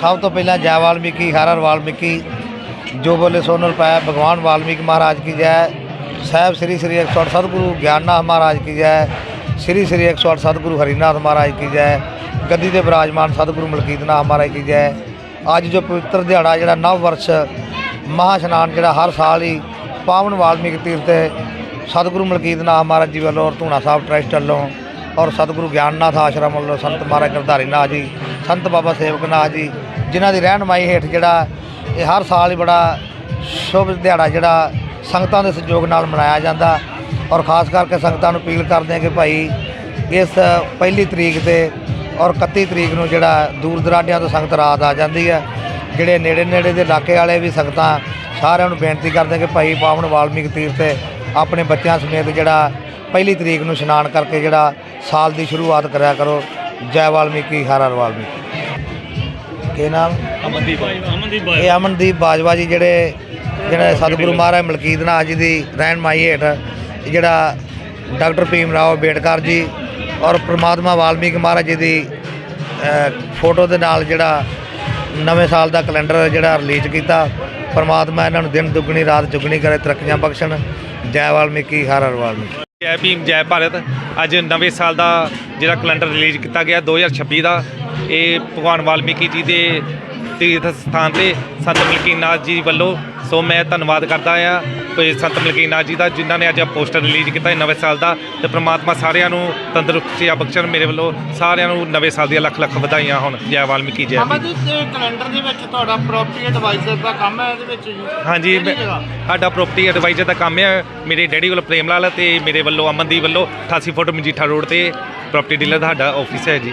ਸਭ ਤੋਂ ਪਹਿਲਾਂ ਜੈ ਵਾਲਮੀਕੀ, ਹਰ ਹਰ ਵਾਲਮੀਕੀ, ਜੋ ਬੋਲੇ ਸੋ ਨਰ ਪਾਇਆ ਭਗਵਾਨ ਵਾਲਮੀਕ ਮਹਾਰਾਜ ਕੀ ਜੈ। ਸਾਹਿਬ ਸ੍ਰੀ ਸ੍ਰੀ 108 ਸਤਿਗੁਰੂ ਗਿਆਨਨਾਥ ਮਹਾਰਾਜ ਕੀ ਜੈ। ਸ੍ਰੀ ਸ੍ਰੀ 108 ਸਤਿਗੁਰੂ ਹਰੀਨਾਥ ਮਹਾਰਾਜ ਕੀ ਜੈ। ਗੱਦੀ ਦੇ ਬਿਰਾਜਮਾਨ ਸਤਿਗੁਰੂ ਮਲਕੀਤਨਾਥ ਮਹਾਰਾਜ ਕੀ ਜੈ। ਅੱਜ ਜੋ ਪਵਿੱਤਰ ਦਿਹਾੜਾ ਜਿਹੜਾ ਨਵ ਵਰਸ਼ ਮਹਾ ਇਸ਼ਨਾਨ ਜਿਹੜਾ ਹਰ ਸਾਲ ਹੀ ਪਾਵਨ ਵਾਲਮੀਕ ਤੀਰਥ ਤੇ ਸਤਿਗੁਰੂ ਮਲਕੀਤਨਾਥ ਮਹਾਰਾਜ ਜੀ ਵੱਲੋਂ ਔਰ ਧੂਣਾ ਸਾਹਿਬ ਟਰਸਟ ਵੱਲੋਂ ਔਰ ਸਤਿਗੁਰੂ ਗਿਆਨਨਾਥ ਆਸ਼ਰਮ ਵੱਲੋਂ ਸੰਤ ਮਹਾਰਾਜ ਗਰਧਾਰੀ ਨਾਥ ਜੀ ਸੰਤ ਬਾਬਾ ਸੇਵਕ ਨਾਥ ਜੀ, ਜਿਨ੍ਹਾਂ ਦੀ ਰਹਿਨਮਾਈ ਹੇਠ ਜਿਹੜਾ ਇਹ ਹਰ ਸਾਲ ਹੀ ਬੜਾ ਸ਼ੁਭ ਦਿਹਾੜਾ ਜਿਹੜਾ ਸੰਗਤਾਂ ਦੇ ਸਹਿਯੋਗ ਨਾਲ ਮਨਾਇਆ ਜਾਂਦਾ ਔਰ ਖਾਸ ਕਰਕੇ ਸੰਗਤਾਂ ਨੂੰ ਅਪੀਲ ਕਰਦੇ ਹਾਂ ਕਿ ਭਾਈ ਇਸ ਪਹਿਲੀ ਤਰੀਕ ਤੇ ਔਰ 31 ਤਰੀਕ ਨੂੰ ਜਿਹੜਾ ਦੂਰ ਦਰਾਡਿਆਂ ਤੋਂ ਸੰਗਤ ਰਾਤ ਆ ਜਾਂਦੀ ਹੈ, ਜਿਹੜੇ ਨੇੜੇ ਨੇੜੇ ਦੇ ਇਲਾਕੇ ਵਾਲੇ ਵੀ ਸੰਗਤਾਂ ਸਾਰਿਆਂ ਨੂੰ ਬੇਨਤੀ ਕਰਦੇ ਕਿ ਭਾਈ ਪਾਵਨ ਵਾਲਮੀਕ ਤੀਰਥ ਤੇ ਆਪਣੇ ਬੱਚਿਆਂ ਸਮੇਤ ਜਿਹੜਾ ਪਹਿਲੀ ਤਰੀਕ ਨੂੰ ਇਸ਼ਨਾਨ ਕਰਕੇ ਜਿਹੜਾ ਸਾਲ ਦੀ ਸ਼ੁਰੂਆਤ ਕਰਿਆ ਕਰੋ। ਜੈ ਵਾਲਮੀਕੀ ਹਰ ਹਰ ਵਾਲਮੀਕੀ। ਕੀ ਨਾਮ? ਅਮਨਦੀਪ ਅਮਨਦੀਪ ਇਹ ਅਮਨਦੀਪ ਬਾਜਵਾ ਜੀ ਜਿਹੜੇ ਜਿਹੜੇ ਸਤਿਗੁਰੂ ਮਹਾਰਾਜ ਮਲਕੀਤ ਨਾਥ ਜੀ ਦੀ ਰਹਿਨਮਾਈ ਹੇਠ ਜਿਹੜਾ ਡਾਕਟਰ ਭੀਮ ਰਾਓ ਅੰਬੇਡਕਰ ਜੀ ਔਰ ਪ੍ਰਮਾਤਮਾ ਵਾਲਮੀਕ ਮਹਾਰਾਜ ਜੀ ਦੀ ਫੋਟੋ ਦੇ ਨਾਲ ਜਿਹੜਾ ਨਵੇਂ ਸਾਲ ਦਾ ਕੈਲੰਡਰ ਜਿਹੜਾ ਰਿਲੀਜ਼ ਕੀਤਾ ਪ੍ਰਮਾਤਮਾ ਇਹਨਾਂ ਨੂੰ ਦਿਨ ਦੁੱਗਣੀ ਰਾਤ ਚੁਗਣੀ ਕਰੇ ਤਰੱਕੀਆਂ ਬਖਸ਼ਣ। ਜੈ ਵਾਲਮੀਕੀ ਹਰ ਹਰ ਵਾਲਮੀਕੀ। ਜੈ ਭੀਮ ਜੈ ਭਾਰਤ, ਅੱਜ ਨਵੇਂ ਸਾਲ ਦਾ ਜਿਹੜਾ ਕੈਲੰਡਰ ਰਿਲੀਜ਼ ਕੀਤਾ ਗਿਆ 2026 ਦਾ। ਇਹ ਭਗਵਾਨ ਵਾਲਮੀਕੀ ਜੀ ਦੇ ਤੀਰਥ ਸਥਾਨ ਤੇ ਸੰਤ ਮਲਕੀਨਾਥ ਜੀ ਵੱਲੋਂ ਸੋ ਮੈਂ ਧੰਨਵਾਦ ਕਰਦਾ ਆ ਤੇ ਸੰਤ ਮਲਕੀਨਾਥ ਜੀ ਦਾ ਜਿਨ੍ਹਾਂ ਨੇ ਅੱਜ ਪੋਸਟਰ ਰਿਲੀਜ਼ ਕੀਤਾ ਨਵੇਂ ਸਾਲ ਦਾ ਤੇ ਪ੍ਰਮਾਤਮਾ ਸਾਰਿਆਂ ਨੂੰ ਤੰਦਰੁਸਤੀਆਂ ਬਖਸ਼ਣ ਮੇਰੇ ਵੱਲੋਂ ਸਾਰਿਆਂ ਨੂੰ ਨਵੇਂ ਸਾਲ ਦੀਆਂ ਲੱਖ ਲੱਖ ਵਧਾਈਆਂ ਹੋਣ ਜੈ ਵਾਲਮੀਕੀ ਜੈ। ਅਮਰਜੀਤ ਦੇ ਕੈਲੰਡਰ ਦੇ ਵਿੱਚ ਤੁਹਾਡਾ ਪ੍ਰਾਪਰਟੀ ਐਡਵਾਈਜ਼ਰ ਦਾ ਕੰਮ ਹੈ ਇਹਦੇ ਵਿੱਚ ਜੀ ਹਾਂਜੀ? ਸਾਡਾ ਪ੍ਰੋਪਰਟੀ ਐਡਵਾਈਜ਼ਰ ਦਾ ਕੰਮ ਹੈ ਮੇਰੇ ਡੈਡੀ ਵੱਲੋਂ ਪ੍ਰੇਮ ਲਾਲ ਤੇ ਮੇਰੇ ਵੱਲੋਂ ਅਮਨਦੀਪ ਵੱਲੋਂ 88 ਫੁੱਟ ਮਜੀਠਾ ਰੋਡ ਤੇ ਪ੍ਰੋਪਰਟੀ ਡੀਲਰ ਦਾ ਸਾਡਾ ਆਫਿਸ ਹੈ ਜੀ